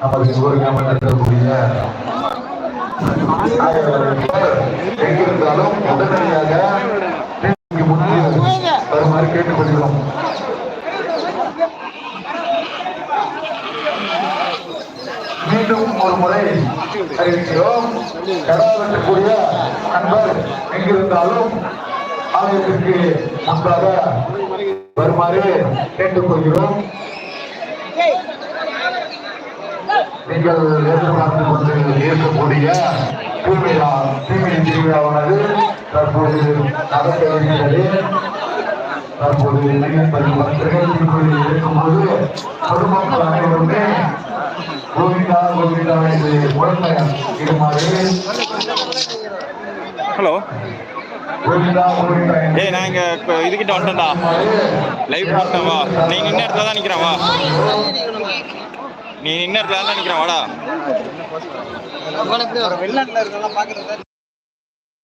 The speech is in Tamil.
நமது சுவர்க்கம் நடக்கக்கூடிய எங்கிருந்தாலும் உடனடியாக வருமாறு கேட்டுக்கொள்கிறோம் மீண்டும் ஒரு முறை அறிவிக்கிறோம். கடாவட்டக்கூடிய நண்பர் எங்கிருந்தாலும் ஆலயத்திற்கு முன்பாக வருமாறு கேட்டுக்கொள்கிறோம். நீங்கள் எதிர்பார்த்து கொண்டு இருக்கக்கூடிய தூய்மையா தூய்மை திருவிழாவானது தற்போது நடக்க இருக்கிறது தற்போது நிகழ்ச்சி பக்தர்கள் இருக்கும்போது பொதுமக்கள் அனைவருமே கோவிந்தா கோவிந்தா என்று முழங்க இடுமாறு. ஹலோ ஏய் நான் இங்கே இப்போ இதுக்கிட்ட வந்துட்டேன்டா. லைவ் போட்டேன் வா. நீ நின்ன இடத்துல தான் நிற்கிறேன் வா. நீ என்ன பிளான் தான் நிற்கிறேன் வாடா. வெளிநாட்டுல பாக்குறது